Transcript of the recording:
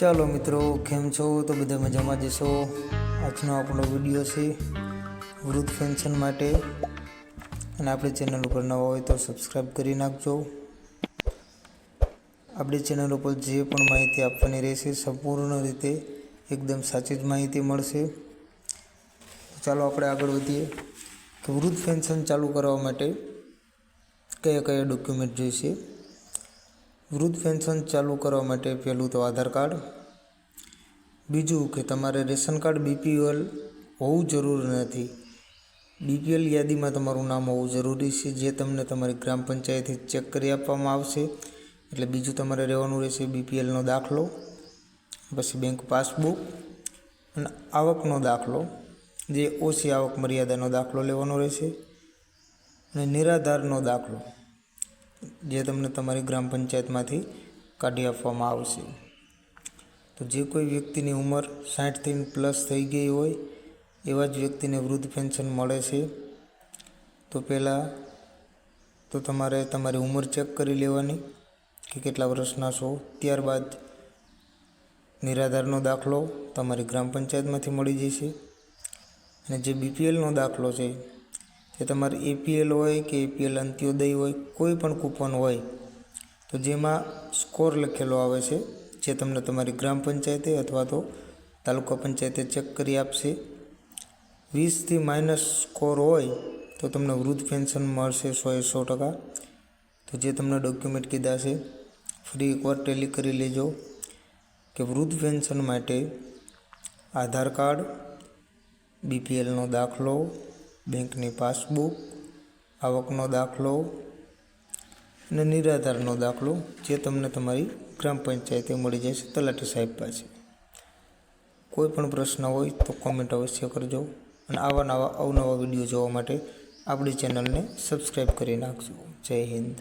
ચાલો મિત્રો, કેમ છો? તો બધા મજામાં જશો આજનો આપણો વીડિયો છે વૃદ્ધ પેન્શન માટે. અને આપણી ચેનલ ઉપર નવા હોય તો સબસ્ક્રાઈબ કરી નાખજો. આપણી ચેનલ ઉપર જે પણ માહિતી આપવાની રહેશે, સંપૂર્ણ રીતે એકદમ સાચી જ માહિતી મળશે. ચાલો આપણે આગળ વધીએ કે વૃદ્ધ પેન્શન ચાલુ કરવા માટે કયા કયા ડોક્યુમેન્ટ જોઈશે? વૃદ્ધ પેન્શન ચાલુ કરવા માટે પહેલું તો આધાર કાર્ડ. બીજું કે તમારે રેશન કાર્ડ બીપીએલ હોવું જરૂરી નથી. બીપીએલ યાદીમાં તમારું નામ હોવું જરૂરી છે, જે તમને તમારી ગ્રામ પંચાયતથી ચેક કરી આપવામાં આવશે. એટલે બીજું તમારે રહેવાનું રહેશે બીપીએલનો દાખલો, પછી બેંક પાસબુક અને આવકનો દાખલો, જે ઓછી આવક મર્યાદાનો દાખલો લેવાનો રહેશે અને નિરાધારનો દાખલો. જે તમને તમારી ગ્રામ પંચાયતમાંથી કાઢી આપવામાં આવશે. તો જે કોઈ વ્યક્તિની ઉંમર સાઠથી પ્લસ થઈ ગઈ હોય, એવા જ વ્યક્તિને વૃદ્ધ પેન્શન મળે છે. તો પહેલાં તો તમારે તમારી ઉંમર ચેક કરી લેવાની કે કેટલા વર્ષના છો. ત્યારબાદ નિરાધારનો દાખલો તમારી ગ્રામ પંચાયતમાંથી મળી જશે. અને જે બીપીએલનો દાખલો છે તે તમારે એપીએલ હોય કે એપીએલ અંત્યોદય હોય, કોઈ પણ કૂપન હોય, તો જેમાં સ્કોર લખેલો આવે છે, જે તમને તમારી ગ્રામ પંચાયતે અથવા તો તાલુકા પંચાયતે ચેક કરી આપશે. વીસથી માઇનસ સ્કોર હોય, તો તમને વૃદ્ધ પેન્શન મળશે સો એ સો ટકા. તો જે તમને ડોક્યુમેન્ટ કીધા છે, ફરી એકવાર ટેલી કરી લેજો કે વૃદ્ધ પેન્શન માટે આધાર કાર્ડ બીપીએલનો દાખલો બેંકની પાસબુક, આવકનો દાખલો અને નિરાધારનો દાખલો જે તમને તમારી ગ્રામ પંચાયતે મળી જશે તલાટી સાહેબ પાસે. કોઈ પણ પ્રશ્ન હોય તો કોમેન્ટ અવશ્ય કરજો અને આવા નવા અવનવા વીડિયો જોવા માટે આપણી ચેનલને સબસ્ક્રાઈબ કરી નાખજો. જય હિન્દ.